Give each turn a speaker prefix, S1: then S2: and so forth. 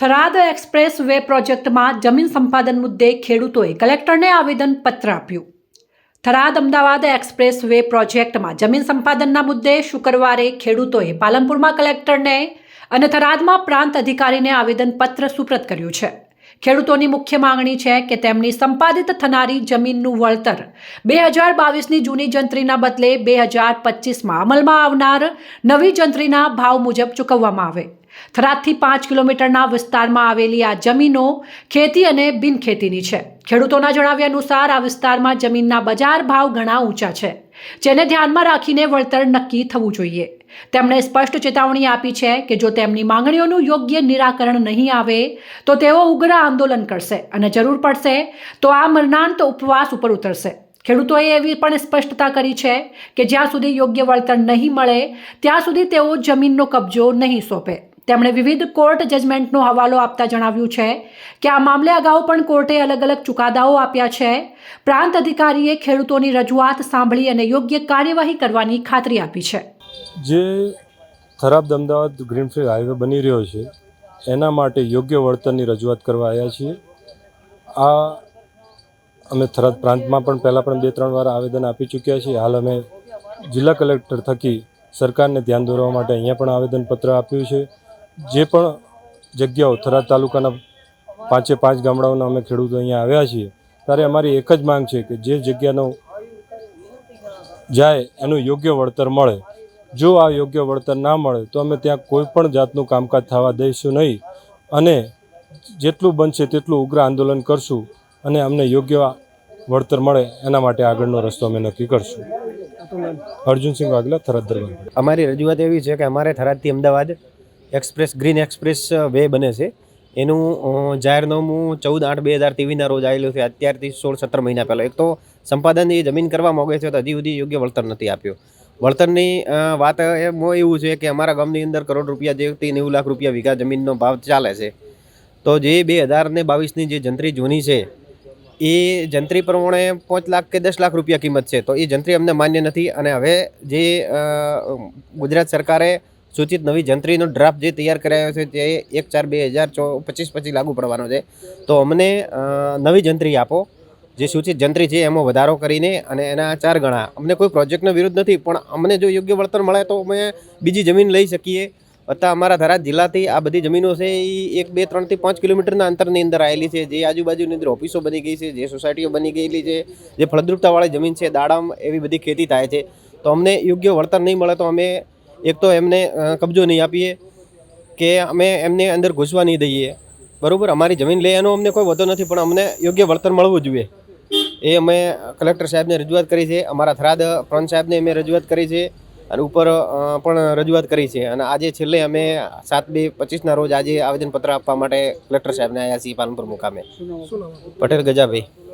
S1: Tharad express way પ્રોજેક્ટમાં જમીન સંપાદન મુદ્દે ખેડૂતોએ કલેક્ટરને આવેદનપત્ર આપ્યું. થરાદ અમદાવાદ એક્સપ્રેસ વે પ્રોજેક્ટમાં જમીન સંપાદનના મુદ્દે શુક્રવારે ખેડૂતોએ પાલનપુરમાં કલેક્ટરને અને થરાદમાં પ્રાંત અધિકારીને આવેદનપત્ર સુપ્રત કર્યું છે. ખેડૂતોની મુખ્ય માંગણી છે કે તેમની સંપાદિત થનારી જમીનનું વળતર બે હજાર બાવીસની જૂની જંત્રીના બદલે બે હજાર પચીસમાં અમલમાં આવનાર નવી જંત્રીના ભાવ મુજબ ચૂકવવામાં આવે. થરાદથી પાંચ કિલોમીટરના વિસ્તારમાં આવેલી આ જમીનો ખેતી અને બિનખેતીની છે. ખેડૂતોના જણાવ્યા અનુસાર આ વિસ્તારમાં જમીનના બજાર ભાવ ઘણા ઊંચા છે. જેને ધ્યાનમાં રાખીને વળતર નક્કી થવું જોઈએ. તેમણે સ્પષ્ટ ચેતવણી આપી છે કે જો તેમની માંગણીઓનું યોગ્ય નિરાકરણ નહીં આવે, તો તેઓ ઉગ્ર આંદોલન કરશે અને જરૂર પડશે તો આ મરણાંત ઉપવાસ ઉપર ઉતરશે. ખેડૂતોએ એવી પણ સ્પષ્ટતા કરી છે કે જ્યાં સુધી યોગ્ય વળતર નહીં મળે, ત્યાં સુધી તેઓ જમીનનો કબજો નહીં સોંપે. તેમણે વિવિધ કોર્ટ જજમેન્ટનો હવાલો આપતા જણાવ્યું છે કે આ મામલે અગાઉ પણ કોર્ટે અલગ અલગ ચુકાદાઓ આપ્યા છે. પ્રાંત અધિકારીએ ખેડૂતોની રજૂઆત સાંભળી અને યોગ્ય કાર્યવાહી કરવાની ખાતરી આપી છે.
S2: જે ખરાબ અમદાવાદ ગ્રીનફિલ્ડ હાઈવે બની રહ્યો છે, એના માટે યોગ્ય વળતરની રજૂઆત કરવા આવ્યા છીએ. આ અમે થરાદ પ્રાંતમાં પણ પહેલાં પણ બે ત્રણ વાર આવેદન આપી ચૂક્યા છીએ. હાલ અમે જિલ્લા કલેક્ટર થકી સરકારને ધ્યાન દોરવા માટે અહીંયા પણ આવેદનપત્ર આપ્યું છે. જે પણ જગ્યાઓ થરાદ તાલુકાના પાંચે પાંચ ગામડાઓના અમે ખેડૂતો અહીંયા આવ્યા છીએ, ત્યારે અમારી એક જ માંગ છે કે જે જગ્યાનો જાય એનું યોગ્ય વળતર મળે. જો આ યોગ્ય વળતર ના મળે, તો અમે ત્યાં કોઈ પણ જાતનું કામકાજ થવા દઈશું નહીં અને જેટલું બનશે તેટલું ઉગ્ર આંદોલન કરશું અને અમને યોગ્ય વળતર મળે એના માટે આગળનો રસ્તો અમે નક્કી કરશું. અર્જુનસિંહ વાઘલા, થરાદ દરબાર.
S3: અમારી રજૂઆત એવી છે કે અમારે થરાદથી Ahmedabad express, green expressway બને છે. એનું જાહેરનામું ચૌદ આઠ બે હજાર તેવીસના રોજ આવેલું છે. અત્યારથી સોળ સત્તર મહિના પહેલાં. એક તો સંપાદન એ જમીન કરવા માગે છે તો હજી સુધી યોગ્ય વળતર નથી આપ્યો. વળતરની વાત એમાં એવું છે કે અમારા ગામની અંદર કરોડ રૂપિયા જેથી નેવું લાખ રૂપિયા વીઘા જમીનનો ભાવ ચાલે છે. તો જે બે હજાર ને બાવીસની જે જંત્રી જૂની છે, એ જંત્રી પ્રમાણે પાંચ લાખ કે દસ લાખ રૂપિયા કિંમત છે. તો એ જંત્રી અમને માન્ય નથી અને હવે જે ગુજરાત સરકારે સૂચિત નવી જંત્રીનો ડ્રાફ્ટ જે તૈયાર કરાયો છે તે એક ચાર બે હજાર ચો પચીસ પછી લાગુ પડવાનો છે. તો અમને નવી જંત્રી આપો, જે સૂચિત જંત્રી છે એમાં વધારો કરીને અને એના ચાર ગણા. અમને કોઈ પ્રોજેક્ટનો વિરોધ નથી, પણ અમને જો યોગ્ય વળતર મળે તો અમે બીજી જમીન લઈ શકીએ. અત્યારે અમારા ધારા જિલ્લાથી આ બધી જમીનો છે એ એક, બે ત્રણથી પાંચ કિલોમીટરના અંતરની અંદર આવેલી છે. જે આજુબાજુની અંદર ઓફિસો બની ગઈ છે, જે સોસાયટીઓ બની ગયેલી છે, જે ફળદ્રુપતાવાળી જમીન છે, દાડમ એવી બધી ખેતી થાય છે. તો અમને યોગ્ય વળતર નહીં મળે તો અમે એક તો એમને કબજો નહીં આપીએ કે અમે એમને અંદર ઘૂસવા નહીં દઈએ. બરાબર? અમારી જમીન લે એનો અમને કોઈ વધો નથી પણ અમને યોગ્ય વળતર મળવું જોઈએ. એ અમે કલેક્ટર સાહેબને રજૂઆત કરી છે અમારા થરાદ પ્રાંત સાહેબને અમે રજૂઆત કરી છે અને ઉપર પણ રજૂઆત કરી છે. અને આજે છેલ્લે અમે સાત બે પચીસના રોજ આજે આવેદનપત્ર આપવા માટે કલેક્ટર સાહેબને આવ્યા છીએ પાલનપુર મુકામે. પટેલ ગજાભાઈ.